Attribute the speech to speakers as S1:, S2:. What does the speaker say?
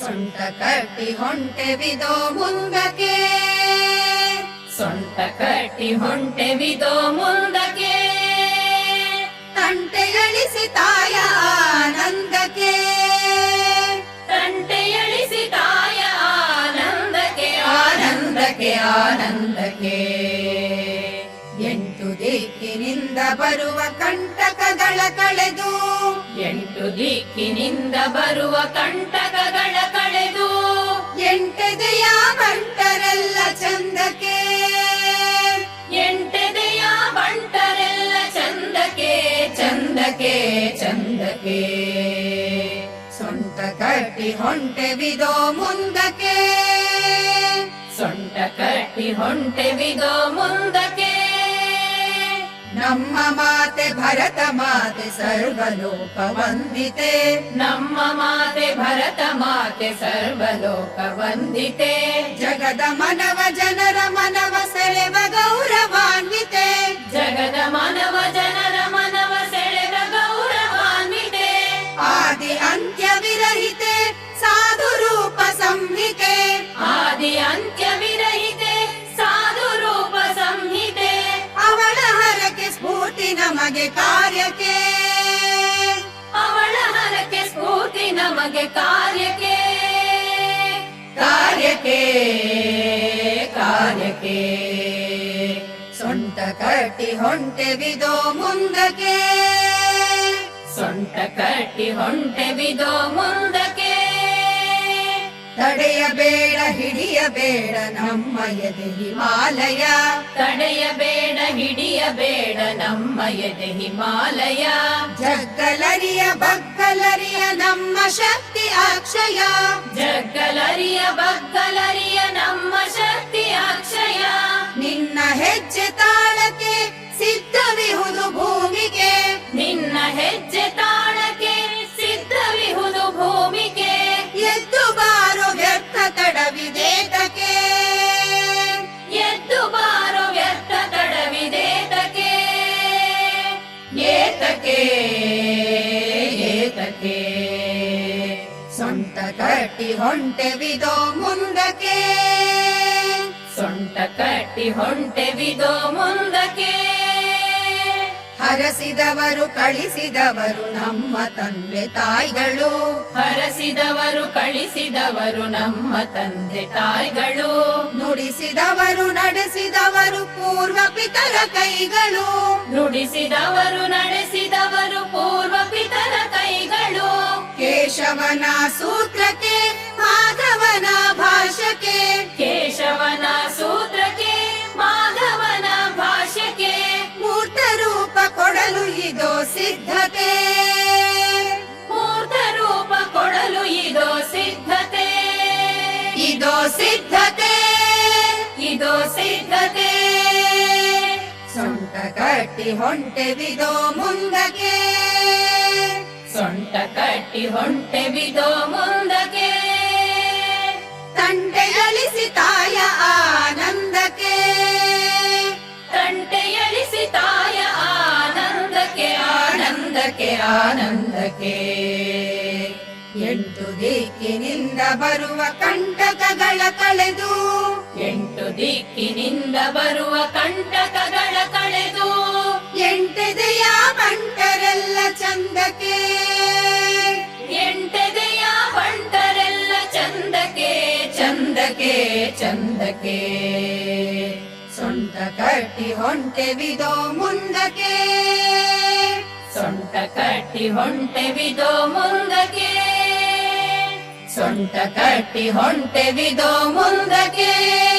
S1: ಸೊಂಟ ಕಟ್ಟಿ ಹೊಂಟೆವಿದೋ ಮುಂದಕ್ಕೆ.
S2: ಸೊಂಟ ಕಟ್ಟಿ ಹೊಂಟೆವಿದೋ ಮುಂದಕ್ಕೆ.
S1: ತಂಟೆಯಳಿಸಿ ತಾಯ ಆನಂದಕ್ಕೆ.
S2: ತಂಟೆಯಳಿಸಿ ತಾಯ ಆನಂದಕ್ಕೆ
S1: ಆನಂದಕ್ಕೆ ಆನಂದಕ್ಕೆ. ಎಂಟು ದಿಕ್ಕಿನಿಂದ ಬರುವ ಕಂಟಕಗಳ ಕಳೆದು
S2: ದಿಕ್ಕಿನಿಂದ ಬರುವ ಕಂಟಕಗಳ ಕಳೆದು
S1: ಎಂಟೆದೆಯ ಬಂಟರೆಲ್ಲ ಚಂದಕ್ಕೆ.
S2: ಎಂಟೆದೆಯ ಬಂಟರೆಲ್ಲ ಚಂದಕ್ಕೆ ಚಂದಕ್ಕೆ ಚಂದಕ್ಕೆ.
S1: ಸೊಂಟ ಕಟ್ಟಿ ಹೊಂಟೆವಿದೋ ಮುಂದಕ್ಕೆ.
S2: ಸೊಂಟ ಕಟ್ಟಿ ಹೊಂಟೆವಿದೋ ಮುಂದಕ್ಕೆ.
S1: ನಮ್ಮ ಮಾತೆ ಭರತ ಮಾತೆ ಸರ್ವಲೋಕ ವಂದಿತೆ
S2: ನಮ್ಮ ಮಾತೆ ಭರತ ಮಾತೆ ಸರ್ವಲೋಕ ವಂದಿತೆ
S1: ಜಗದ ಮನವ ಜನರ ಮನವ ಸೆಳೆವ ಗೌರವಾನ್ವಿತೆ
S2: ಜಗದ ಮಾನವ ಜನರ ಮನವ ಸೆಳೆದ ಗೌರವಾನ್ವಿತೆ
S1: ಆದಿ ಅಂತ್ಯವಿರಹಿತೆ ಸಾಧು ರೂಪ ಸಂಹಿತೆ
S2: ಆದಿ ಅಂತ್ಯ
S1: ನಮಗೆ ಕಾರ್ಯಕ್ಕೆ.
S2: ಅವಳ ಹರಕೆ ಸ್ಫೂರ್ತಿ ನಮಗೆ ಕಾರ್ಯಕ್ಕೆ. ಕಾರ್ಯಕ್ಕೆ ಕಾರ್ಯಕ್ಕೆ.
S1: ಸೊಂಟ ಕಟ್ಟಿ ಹೊಂಟೆ ಬಿದೋ ಮುಂದಕ್ಕೆ.
S2: ಸೊಂಟ ಕಟ್ಟಿ ಹೊಂಟೆ ಬಿದೋ ಮುಂದಕ್ಕೆ.
S1: ತಡೆಯಬೇಡ ಹಿಡಿಯಬೇಡ ನಮ್ಮ ಎದೆ ಹಿಮಾಲಯ
S2: ತಡೆಯಬೇಡ ಹಿಡಿಯಬೇಡ ನಮ್ಮ ಎದೆ ಹಿಮಾಲಯ
S1: ಜಗ್ಗಲರಿಯ ಬಗ್ಗಲರಿಯ ನಮ್ಮ ಶಕ್ತಿ ಅಕ್ಷಯ.
S2: ಜಗ್ಗಲರಿಯ ಬಗ್ಗಲರಿಯ ನಮ್ಮ ಶಕ್ತಿ ಅಕ್ಷಯ.
S1: ನಿನ್ನ ಹೆಜ್ಜೆ ತಾಳಕ್ಕೆ ಕಟ್ಟಿ ಹೊಂಟೆವಿದೋ ಮುಂದಕ್ಕೆ.
S2: ಸೊಂಟ ಕಟ್ಟಿ ಹೊಂಟೆವಿದೋ ಮುಂದಕ್ಕೆ.
S1: ಹರಸಿದವರು ಕಳಿಸಿದವರು ನಮ್ಮ ತಂದೆ ತಾಯಿಗಳು.
S2: ಹರಸಿದವರು ಕಳಿಸಿದವರು ನಮ್ಮ ತಂದೆ ತಾಯಿಗಳು.
S1: ನುಡಿಸಿದವರು ನಡೆಸಿದವರು ಪೂರ್ವ ಪಿತರ ಕೈಗಳು.
S2: ನುಡಿಸಿದವರು ನಡೆಸಿದವರು ಪೂರ್ವ ಪಿತರ
S1: ಕೇಶವನ ಸೂತ್ರಕ್ಕೆ ಮಾಧವನ ಭಾಷಕ್ಕೆ
S2: ಕೇಶವನ ಸೂತ್ರಕ್ಕೆ ಮಾಧವನ ಭಾಷಕ್ಕೆ
S1: ಮೂರ್ತ ರೂಪ ಕೊಡಲು ಇದು ಸಿದ್ಧತೆ.
S2: ಮೂರ್ತ ರೂಪ ಕೊಡಲು ಇದೋ ಸಿದ್ಧತೆ.
S1: ಇದೋ ಸಿದ್ಧತೆ.
S2: ಇದೋ ಸಿದ್ಧತೆ.
S1: ಸೊಂಟ ಕಟ್ಟಿ ಹೊಂಟೆವಿದೋ ಮುಂದಕ್ಕೆ.
S2: ಸೊಂಟ ಕಟ್ಟಿ ಹೊಂಟೆ ಬಿದೋ ಮುಂದಕ್ಕೆ.
S1: ತಂಟೆಗಳಿಸಿ ತಾಯ ಆನಂದಕ್ಕೆ.
S2: ತಂಟೆಯಳಿಸಿ ತಾಯ ಆನಂದಕ್ಕೆ ಆನಂದಕ್ಕೆ ಆನಂದಕ್ಕೆ.
S1: ಎಂಟು ದಿಕ್ಕಿನಿಂದ ಬರುವ ಕಂಟಕಗಳ ಕಳೆದು.
S2: ಎಂಟು ದಿಕ್ಕಿನಿಂದ ಬರುವ ಕಂಟಕಗಳ ಕಳೆದು.
S1: ಎಂಟೆದೆಯ ಬಂಟರೆಲ್ಲ
S2: ಚಂದಕ್ಕೆ. ಚಂದಕ್ಕೆ.
S1: ಸೊಂಟ ಕಟ್ಟಿ ಹೊಂಟೆವಿದೋ ಮುಂದಕ್ಕೆ.
S2: ಸೊಂಟ ಕಟ್ಟಿ ಹೊಂಟೆವಿದೋ ಮುಂದಕ್ಕೆ. ಸೊಂಟ ಕಟ್ಟಿ ಹೊಂಟೆವಿದೋ ಮುಂದಕ್ಕೆ.